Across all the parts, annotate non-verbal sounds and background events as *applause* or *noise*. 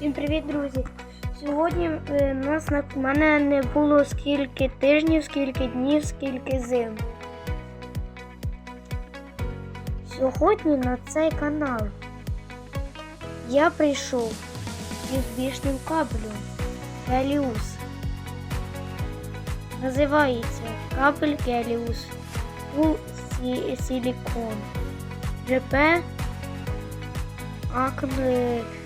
Всім привіт, друзі! Сьогодні е, нас на в мене не було скільки тижнів, скільки днів, скільки зим. Сьогодні на цей канал я прийшов USB-шним кабелем Gelius. Називається кабель Full Си- Silicon GP ACN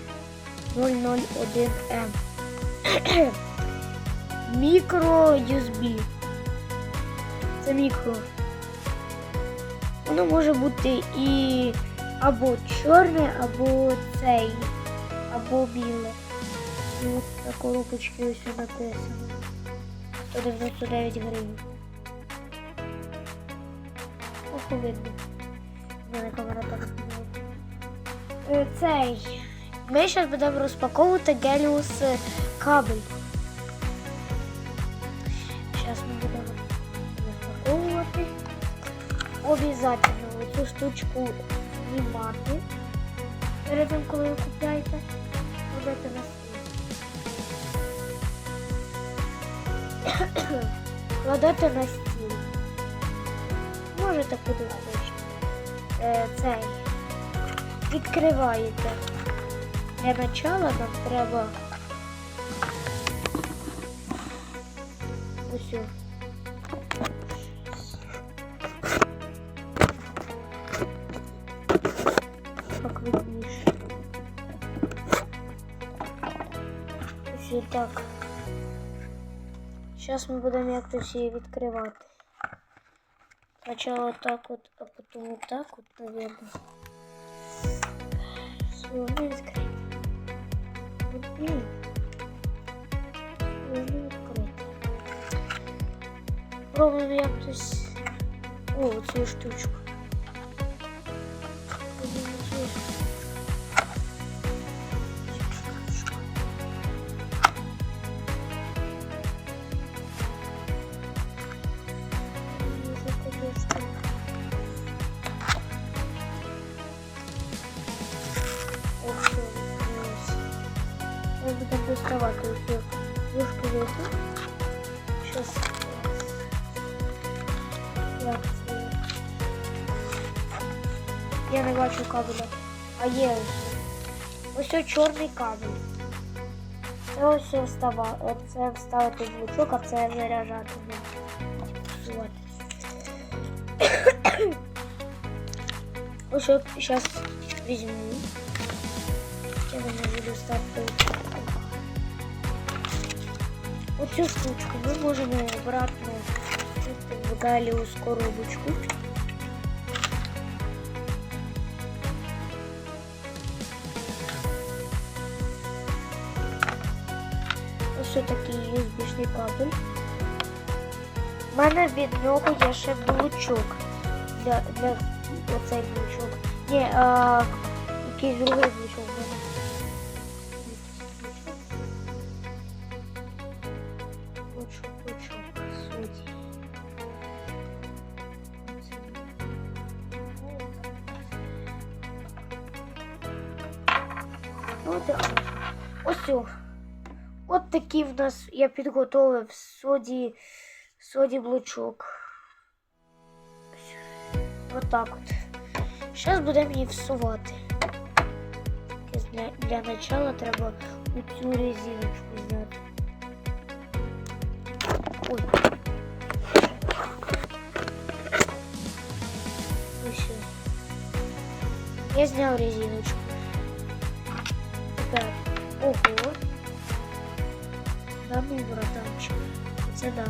001M. Мікро USB. Це мікро. Воно може бути і або чорне, або цей, або біле. І от на коробочці ось написано. 199 гривень. Оху видно. У мене камера так Е, Цей. Ми зараз будемо розпаковувати Геліус е, кабель. Зараз ми будемо розпаковувати. Обязательно цю штучку знімати. Перед тим, коли ви купляєте, кладете на стіл. Кладете на стіл. Можете куди. Е, цей. Відкриваєте. Для начала нам треба ось. о. Так видніше. Ось і так. Зараз ми будемо якось її відкривати. Спочатку так от, а потім так от, наверное. Все, Все, не відкрити. Пробуємо якось. О, цю штучку. Я доставати цю ложку вийти. Щас. Як це? Я не кабеля. А є ось. Ось чорний кабель. Це ось встава. Це вставити в лучок, а це заряджати. Вот. Ось зараз візьму. Я не можу достати. Оцю штучку ми можемо обратно в галіус коробочку. Ось такий USB-шний кабель. У мене від нього є ще блучок. Для, для оцей блучок. Ні, а, якийсь другий. Блучок, От, ось. о. От такий в нас я підготовив соді, соді блучок. Отак от. Зараз будемо її всувати. Для, для начала треба цю резиночку зняти. Ой. Ось. Я зняв резиночку. Тепер. Ого. Да ну, братанчик. Оце да.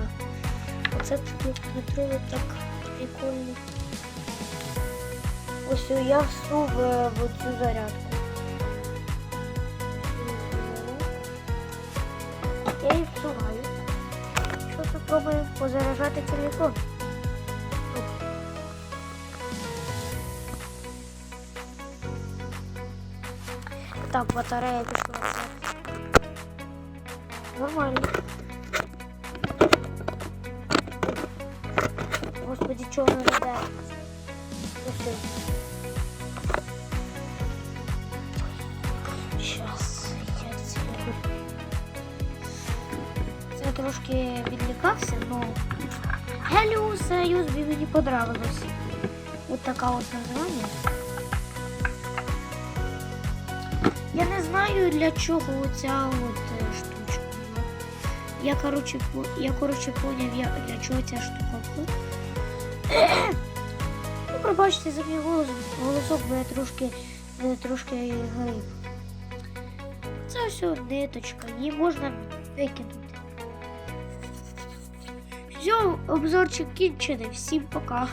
Оце тут метро так прикольно. Ось я всув е, в цю зарядку. Я її всуваю. Що спробуємо позаряджати телефон. Так, батарея пішла. Нормально. Господи, чого не веде? Сейчас я тебе. Це трошки відлікався, ну, но Геліус USB мені понравилось. Вот така от названня. Я не знаю для чого оця от е, штучка. Я короче, я короче поняв, я, для чого ця штука. була. Ну, *coughs* пробачте за мій голос, голосок, бо я трошки, мене трошки грип. Це все ниточка, її можна викинути. Все, обзорчик кінчений. Всім пока.